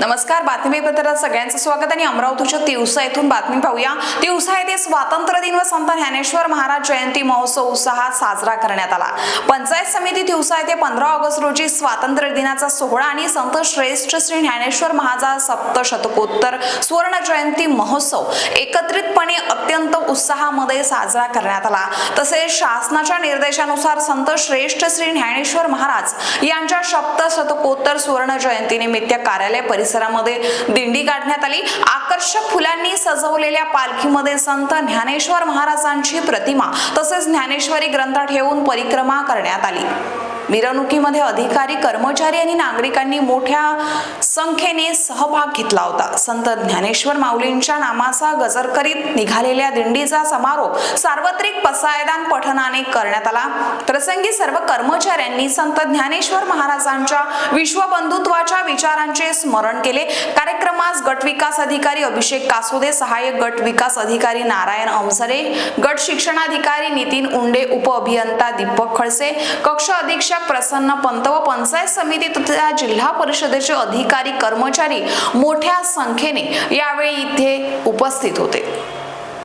नमस्कार बातमीपत्रात सगळ्यांचं स्वागत आणि अमरावतीच्या तिवसा येथून बातमी पाहूया. तिवसा येथे स्वातंत्र्य दिन व संत ज्ञानेश्वर महाराज जयंती महोत्सव उत्साहात साजरा करण्यात आला. पंचायत समिती तिवसा येथे पंधरा ऑगस्ट रोजी स्वातंत्र्य दिनाचा सोहळा आणि संत श्रेष्ठ श्री ज्ञानेश्वर महाराज सप्तशतकोत्तर सुवर्ण जयंती महोत्सव एकत्रितपणे अत्यंत उत्साहामध्ये साजरा करण्यात आला. तसेच शासनाच्या निर्देशानुसार संत श्रेष्ठ श्री ज्ञानेश्वर महाराज यांच्या सप्तशतकोत्तर सुवर्ण जयंतीनिमित्त कार्यालय परिसरामध्ये दिंडी काढण्यात आली. आकर्षक फुलांनी सजवलेल्या पालखीमध्ये संत ज्ञानेश्वर महाराजांची प्रतिमा तसेच ज्ञानेश्वरी ग्रंथ ठेवून परिक्रमा करण्यात आली. मिरवणुकीमध्ये अधिकारी कर्मचारी आणि नागरिकांनी मोठ्या संख्येने सहभाग घेतला होता. संत ज्ञानेश्वर माऊलींच्या नामाचा गजर करीत निघालेल्या दिंडीचा समारोप सार्वत्रिक पसायदान पठणाने करण्यात आला. प्रसंगी सर्व कर्मचाऱ्यांनी संत ज्ञानेश्वर महाराजांच्या विश्वबंधुत्वाच्या विचारांचे स्मरण केले. कार्यक्रमास गट विकास अधिकारी अभिषेक कासोदे सहाय्यक गट विकास अधिकारी नारायण अमसरे गट शिक्षणाधिकारी नितीन उंडे उप अभियंता दीपक खडसे कक्ष अधीक्षक प्रसन्न पंत व पंचायत समिती तथा जिल्हा परिषदेचे अधिकारी कर्मचारी मोठ्या संख्येने यावेळी इथे उपस्थित होते.